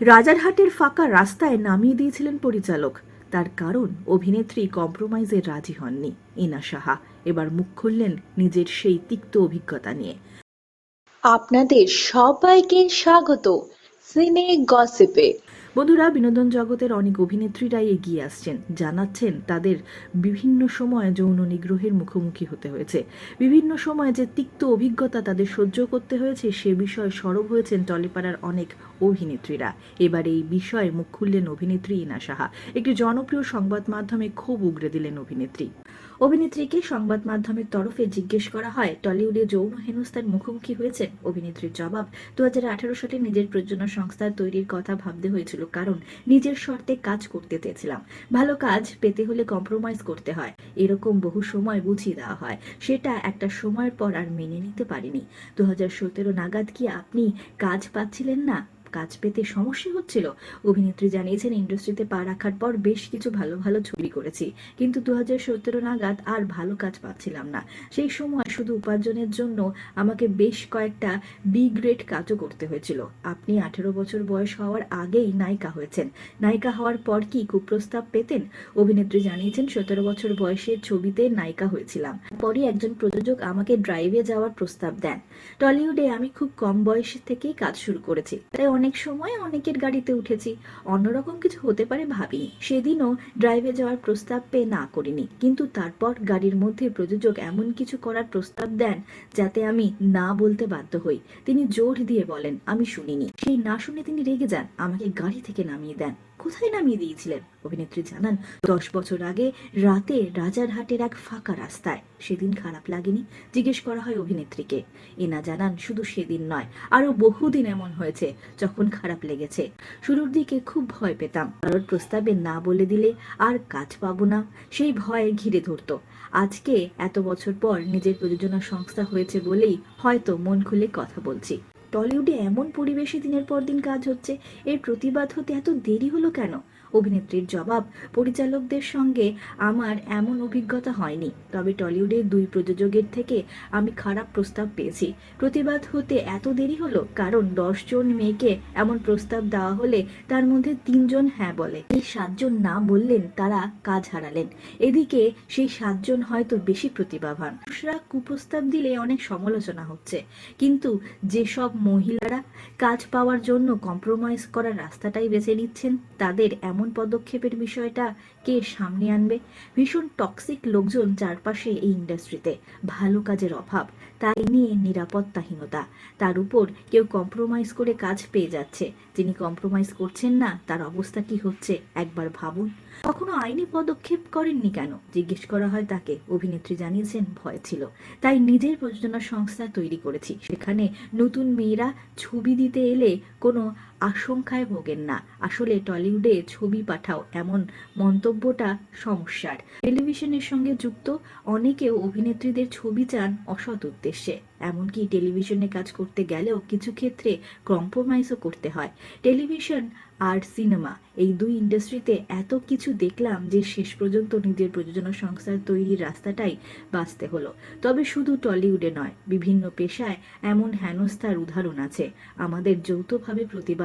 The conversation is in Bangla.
রাজারহাটের ফাঁকা রাস্তায় নামিয়ে দিয়েছিলেন পরিচালক। তার কারণ, অভিনেত্রী কম্প্রোমাইজে রাজি হননি ইনা সাহা। এবার মুখ খুললেন নিজের সেই তিক্ত অভিজ্ঞতা নিয়ে। আপনাদের সবাইকে স্বাগত। সিনে গসিপে। বন্ধুরা, বিনোদন জগতের অনেক অভিনেত্রীরাই এগিয়ে আসছেন। জানাচ্ছেন তাদের বিভিন্ন সময় যৌন নিগ্রহের মুখোমুখি হতে হয়েছে। বিভিন্ন সময় যে তিক্ত অভিজ্ঞতা তাদের সহ্য করতে হয়েছে, সে বিষয়ে সরব হয়েছেন টলিপাড়ার অনেক অভিনেত্রীরা। এবার এই বিষয়ে মুখ খুললেন অভিনেত্রী ইনা সাহা। একটি জনপ্রিয় সংবাদ মাধ্যমে খুব উগরে দিলেন অভিনেত্রী। অভিনেত্রীকে সংবাদ মাধ্যমের তরফে জিজ্ঞেস করা হয়, টলিউডে যৌন হেনস্থার মুখোমুখি হয়েছেন অভিনেত্রীর জবাব দু হাজার আঠারো সালে নিজের প্রযোজনা সংস্থার তৈরির কথা ভাবতে হয়েছিল। কারণ নিজের শর্তে কাজ করতে চেয়েছিলাম। ভালো কাজ পেতে হলে কম্প্রোমাইজ করতে হয়। এরকম বহু সময় বুঝিয়ে দেওয়া হয়। সেটা একটা সময়ের পর আর মেনে নিতে পারিনি। দু হাজার সতেরো নাগাদ কি আপনি কাজ পাচ্ছিলেন না? কাজ পেতে সমস্যা হচ্ছিল। অভিনেত্রী জানিয়েছেন, ইন্ডাস্ট্রিতে পা রাখার পর বেশ কিছু ভালো ভালো ছবি করেছি। কিন্তু দু হাজার নাগাদ আর ভালো কাজ পাচ্ছিলাম না। সেই সময় শুধু উপার্জনের জন্য আমাকে বেশ কয়েকটা বি গ্রেড কাজও করতে হয়েছিল। আপনি আঠেরো বছর বয়স হওয়ার আগেই নায়িকা হয়েছেন। নায়িকা হওয়ার পর কি কুপ্রস্তাব পেতেন? অভিনেত্রী জানিয়েছেন, সতেরো বছর বয়সে ছবিতে নায়িকা হয়েছিলাম। পরে একজন প্রযোজক আমাকে ড্রাইভে যাওয়ার প্রস্তাব দেন। টলিউডে আমি খুব কম বয়স থেকেই কাজ শুরু করেছি। তাই অনেক সময় অনেকের গাড়িতে উঠেছি। অন্যরকম কিছু হতে পারে ভাবিনি। সেদিনও ড্রাইভে যাওয়ার প্রস্তাব পেয়ে না করিনি। কিন্তু তারপর গাড়ির মধ্যে প্রযোজক এমন কিছু করার প্রস্তাব দেন যাতে আমি না বলতে বাধ্য হই। তিনি জোর দিয়ে বলেন, আমি শুনিনি। সেই না শুনে তিনি রেগে যান। আমাকে গাড়ি থেকে নামিয়ে দেন। কোথায় নামিয়ে দিয়েছিলেন? অভিনেত্রী জানান, দশ বছর আগে রাতে রাজারহাটের এক ফাঁকা রাস্তায়। সেদিন খারাপ লাগেনি? জিজ্ঞেস করা হয় অভিনেত্রীকে। এনা জানান, শুধু সেদিন নয় আরও বহুদিন এমন হয়েছে, যখন খারাপ লেগেছে। শুরুর দিকে খুব ভয় পেতাম। কারোর প্রস্তাবে না বলে দিলে আর কাজ পাবো না, সেই ভয়ে ঘিরে ধরত। আজকে এত বছর পর নিজের প্রযোজনা সংস্থা হয়েছে বলেই হয়তো মন খুলে কথা বলছি। টলিউডে এমন পরিবেশে দিনের পর দিন কাজ হচ্ছে, এর প্রতিবাদ হতে এত দেরি হলো কেন? অভিনেত্রীর জবাব, পরিচালকদের সঙ্গে আমার এমন অভিজ্ঞতা হয়নি। তবে টলিউডের দুই প্রযোজকের থেকে আমি খারাপ প্রস্তাব পেয়েছি। প্রতিবাদ হতে এত দেরি হলো, কারণ দশজন মেয়েকে এমন প্রস্তাব দেওয়া হলে তার মধ্যে তিনজন হ্যাঁ বলে। এই সাতজন না বললেন তারা কাজ হারালেন। এদিকে সেই সাতজন হয়তো বেশি প্রতিভাবান। কুপ্রস্তাব দিলে অনেক সমালোচনা হচ্ছে। কিন্তু যেসব মহিলারা কাজ পাওয়ার জন্য কম্প্রোমাইজ করার রাস্তাটাই বেছে নিচ্ছেন। তাদের এমন পদক্ষেপের বিষয়টা কে সামনে আনবে? ভীষণ টক্সিক লোকজন চারপাশে এই ইন্ডাস্ট্রিতে ভালো কাজের অভাব, তাই নিয়ে নিরাপত্তাহীনতা। তার উপর কেউ কম্প্রোমাইজ করে কাজ পেয়ে যাচ্ছে। যিনি কম্প্রোমাইজ করছেন না, তার অবস্থা কি হচ্ছে একবার ভাবুন। কখনো আইনি পদক্ষেপ করেননি কেন? জিজ্ঞেস করা হয় তাকে। অভিনেত্রী জানিয়েছেন, ভয় ছিল। তাই নিজের প্রযোজনা সংস্থা তৈরি করেছি। সেখানে নতুন মেয়েরা ছবি দিতে এলে কোনো আশঙ্কায় ভোগেন না। আসলে টলিউডে ছবি পাঠাও এমন মন্তব্যটা সমস্যার। টেলিভিশনের সঙ্গে যুক্ত অনেকেও অভিনেত্রীদের ছবি চান অসৎ উদ্দেশ্যে। এমনকি টেলিভিশনে কাজ করতে গেলেও কিছু ক্ষেত্রে কম্প্রোমাইজও করতে হয়। টেলিভিশন আর সিনেমা এই দুই ইন্ডাস্ট্রিতে এত কিছু দেখলাম যে শেষ পর্যন্ত নিজের প্রযোজনা সংস্থার তৈরির রাস্তাটাই বাঁচতে হলো। তবে শুধু টলিউডে নয়, বিভিন্ন পেশায় এমন হেনস্থার উদাহরণ আছে। আমাদের যৌথভাবে